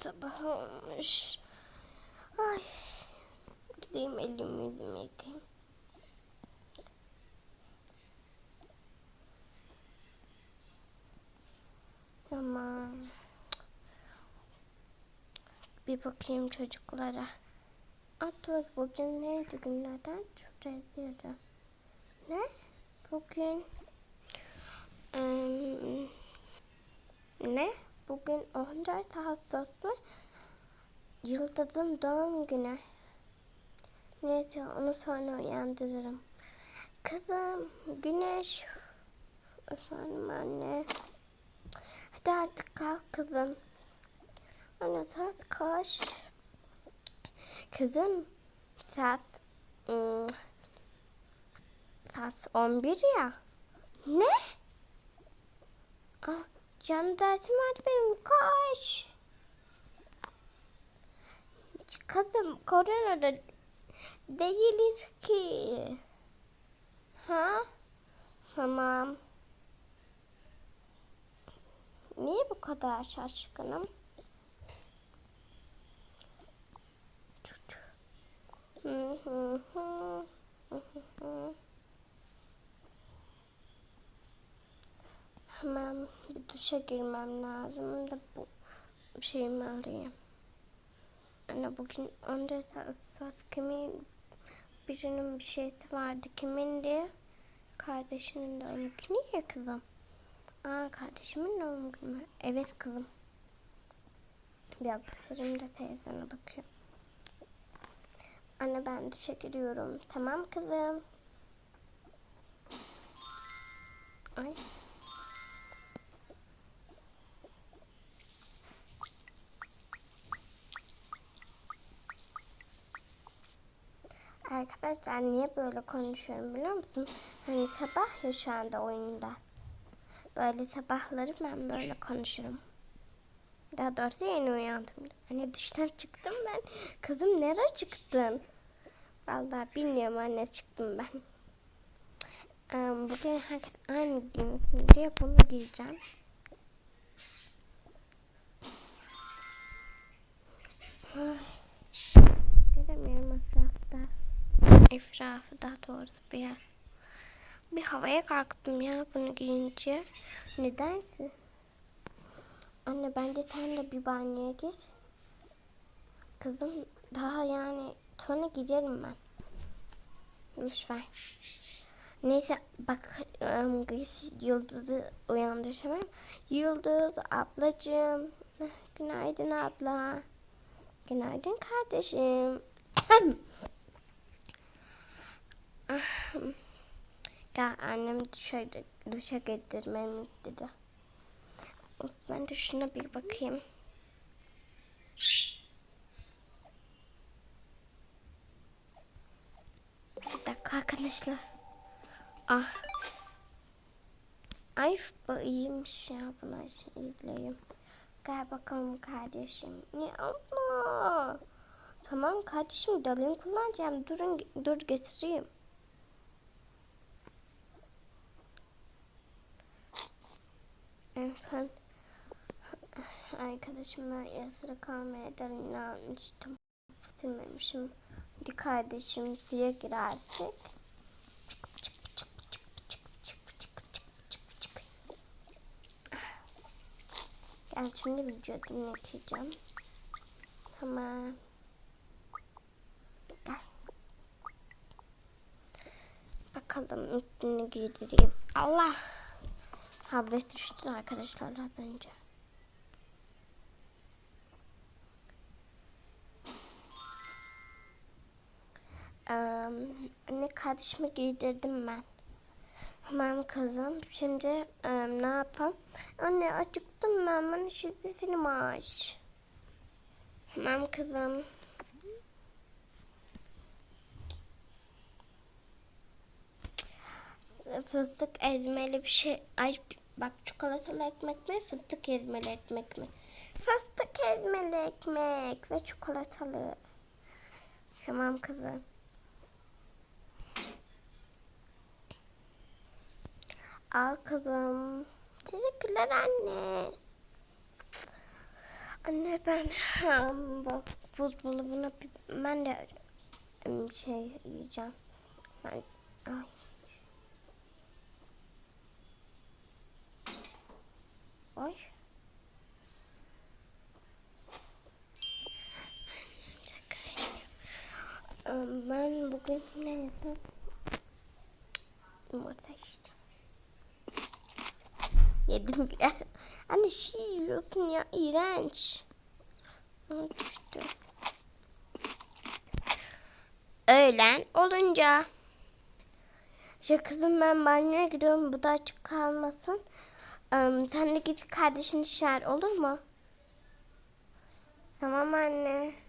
Sabah olmuş. Ay. Gideyim elimi yüzümü yıkayayım. Tamam. Bir bakayım çocuklara. Dur bugün neydi günlerden? Şuraya yazıyorum. Ne? Bugün Em, ne? Bugün 14 Ağustos'ta Yıldız'ın doğum günü. Neyse onu sonra uyandırırım. Kızım, güneş. Efendim anne. Hadi artık kalk kızım. Anne saat kaç? Kızım saat ım, saat 11 ya. Ne? Ah, canlı dersim vardı benim. Koş. Kızım koronada değiliz ki. Ha? Tamam. Niye bu kadar şaşkınım? Hı hı hı hı hı. Hemen bir duşa girmem lazım da bu şeyimi alayım. Anne bugün 14 Ağustos kimin birinin bir şeysi vardı. Kimindi? Kardeşinin doğum günü ya kızım. Aa kardeşimin doğum günü. Evet kızım. Biraz ısırayım da teyzene bakıyorum. Anne ben duşa giriyorum. Tamam kızım. Ay. Arkadaşlar niye böyle konuşuyorum biliyor musun? Hani sabah ya şu anda oyunda. Böyle sabahları ben böyle konuşurum. Daha doğrusu yeni uyandım. Hani duştan çıktım ben. Kızım nereye çıktın? Vallahi bilmiyorum anne çıktım ben. Bugün herkes aynı giyinsin diye bunu giyeceğim. Ay, Göremiyorum etrafta. Etrafı daha doğrusu biraz. Bir havaya kalktım ya bunu giyince. Nedense. Anne bence sen de bir banyoya gir. Kızım daha yani sonra giderim ben. Lütfen. Neyse bak ım, Yıldız'ı uyandırsam. Yıldız ablacığım. Günaydın abla. Günaydın kardeşim. Gel annem duşa, duşa getirmemi dedi. Ben de şuna bir bakayım. Bir dakika arkadaşlar. Ah. Ay bu iyiymiş ya bunu izleyeyim. Gel bakalım kardeşim. Ne abla? Tamam kardeşim dalın kullanacağım. Durun dur getireyim. Efendim arkadaşıma yazılı kalmaya dalını almıştım. Bitirmemişim. Hadi kardeşim suya girersek. Gel şimdi videoyu yıkayacağım. Tamam. Bakalım üstünü giydireyim. Allah. Tablet düştü arkadaşlar az önce. Ee, anne kardeşimi giydirdim ben. Tamam kızım. Şimdi e, ne yapalım? Anne acıktım ben. Bana çizgi film aç. Tamam kızım. Fıstık ezmeli bir şey. Ay bak çikolatalı ekmek mi? Fıstık ezmeli ekmek mi? Fıstık ezmeli ekmek ve çikolatalı. Tamam kızım. Al kızım. Teşekkürler anne. Anne ben bak buzdolabına ben de şey yiyeceğim. Ben. Ay. Hmm, Ben bugün ne yedim? Yumurta işte. Yedim bile. Anne şey yiyorsun ya iğrenç. Düştü. Öğlen olunca. Ya kızım ben banyoya gidiyorum. Bu da açık kalmasın. Em, sen de git kardeşini çağır olur mu? Tamam anne.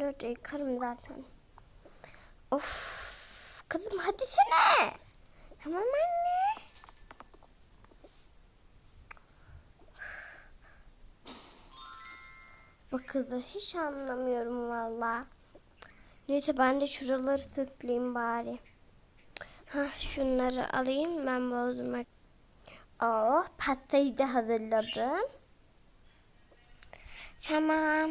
Da yıkarım zaten. Of. Kızım hadi sene. Tamam anne. Bak kızı hiç anlamıyorum valla. Neyse ben de şuraları süsleyeyim bari. Ha şunları alayım ben bozmak. Oh pastayı da hazırladım. Tamam.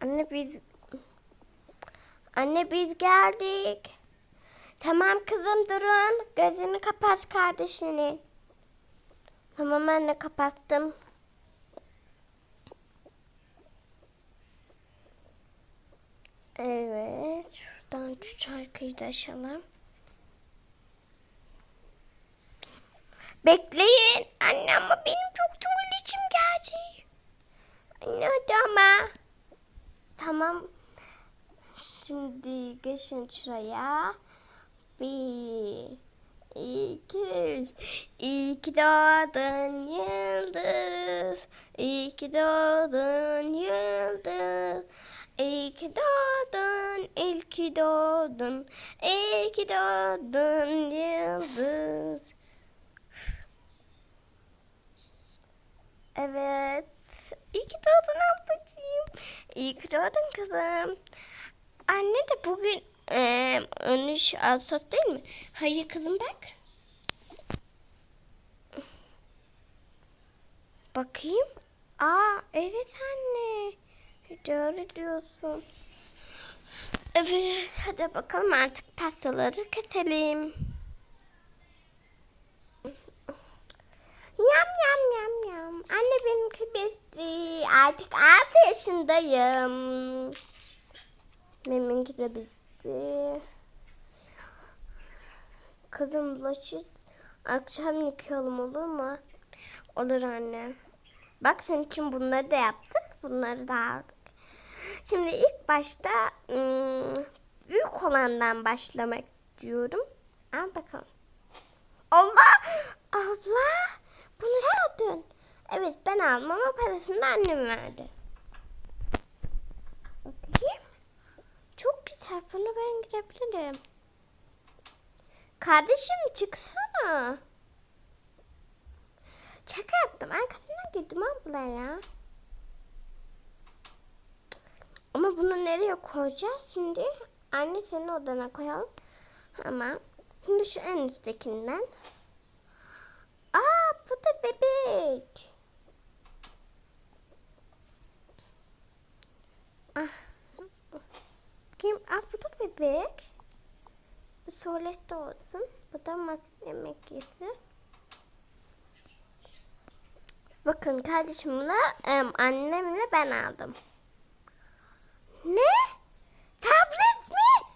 Anne biz Anne biz geldik. Tamam kızım durun. Gözünü kapat kardeşinin. Tamam anne kapattım. Evet. Şuradan şu şarkıyı da açalım. Bekleyin. Anne ama benim çok tuvaletim geldi. Anne hadi ama. Tamam. Şimdi geçin şuraya. Bir, iki, üç. İyi ki doğdun yıldız. İyi ki doğdun yıldız. İyi ki doğdun, iyi ki doğdun. İyi ki doğdun yıldız. Evet. İyi ki doğdun ablacığım. İyi doğdun kızım. Anne de bugün e, 13 Ağustos değil mi? Hayır kızım bak. Bakayım. Aa evet anne. Doğru diyorsun. Evet hadi bakalım artık pastaları keselim. Anne benimki bitti. Artık 6 yaşındayım. Benimki de bitti. Kızım bulaşır. Akşam yıkayalım olur mu? Olur anne. Bak senin için bunları da yaptık. Bunları da aldık. Şimdi ilk başta ım, büyük olandan başlamak diyorum. Al bakalım. Allah! Abla! Evet ben aldım ama parasını da annem verdi. Bakayım. Çok güzel. Bunu ben girebilirim. Kardeşim çıksana. Şaka yaptım. Arkasından girdim abla ya. Ama bunu nereye koyacağız şimdi? Anne senin odana koyalım. Hemen. Şimdi şu en üsttekinden. Aa bu da bebek. Ah. Kim? Aa bu da bebek. Bu tuvalette olsun. Bu da masa yemek. Bakın kardeşim bunu em, annemle ben aldım. Ne? Tablet mi?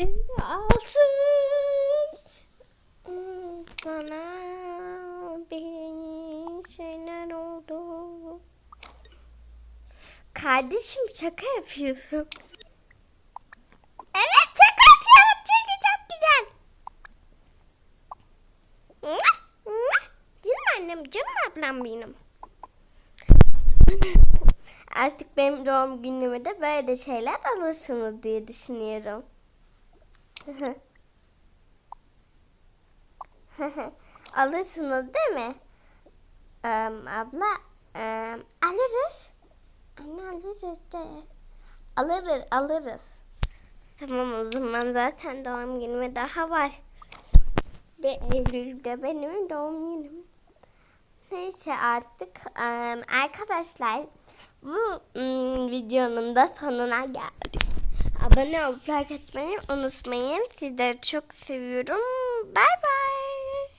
Hem de altın. Sana bir şeyler oldu. kardeşim şaka yapıyorsun. Evet şaka yapıyorum çünkü çok güzel. Canım annem, canım ablam benim. Artık benim doğum günüme de böyle şeyler alırsınız diye düşünüyorum. alırsınız değil mi? Em, abla em, alırız. Anne alırız de. Alırız alırız. Tamam o zaman zaten doğum günüme daha var. Ve Eylül'de benim doğum günüm. Neyse artık em, arkadaşlar bu mm, videonun da sonuna geldik. Abone olup like etmeyi unutmayın. Sizleri çok seviyorum. Bay bay.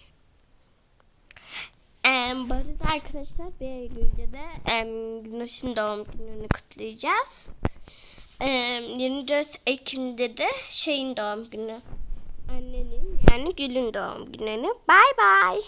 Em, bu arada arkadaşlar 1 Eylül'de de em, Güneş'in doğum gününü kutlayacağız. Em, 24 Ekim'de de şeyin doğum günü. Annenin yani Gül'ün doğum gününü. Bay bay.